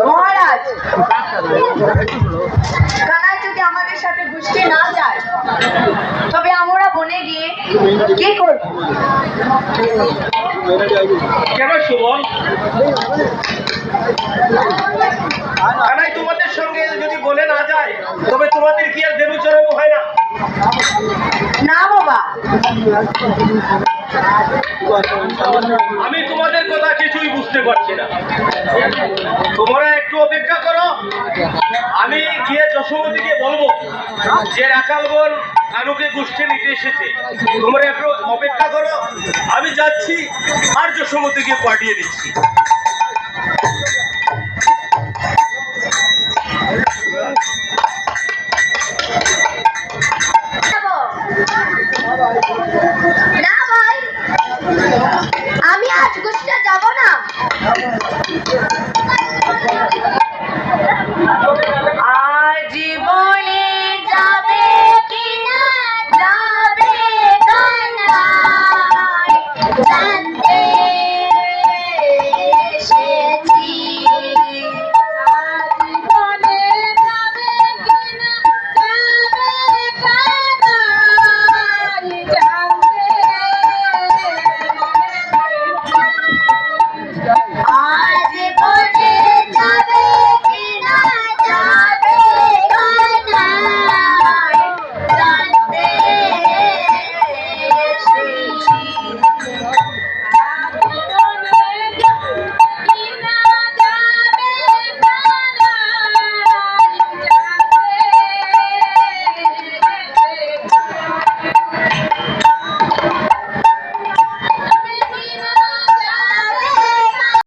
মহারাজ! কানাই যদি আমাদের সাথে ঘুষতে না যায় তবে আমরা বনে গিয়ে কি করব? কেন সুমন? কানাই তোমাদের সঙ্গে যদি বলে না যায় তবে তোমাদের কি আর দেবু চরম হয় না? আমি তোমাদের কথা কিছুই বুঝতে পারছি না। তোমরা একটু অপেক্ষা করো। আমি গিয়ে যশোমতীকে বলব যে রাখাল বোন কানুকে গোষ্ঠী নিতে এসেছে। তোমরা একটু অপেক্ষা করো। আমি যাচ্ছি আর যশোমতীকে পাঠিয়ে দিচ্ছি। Yeah.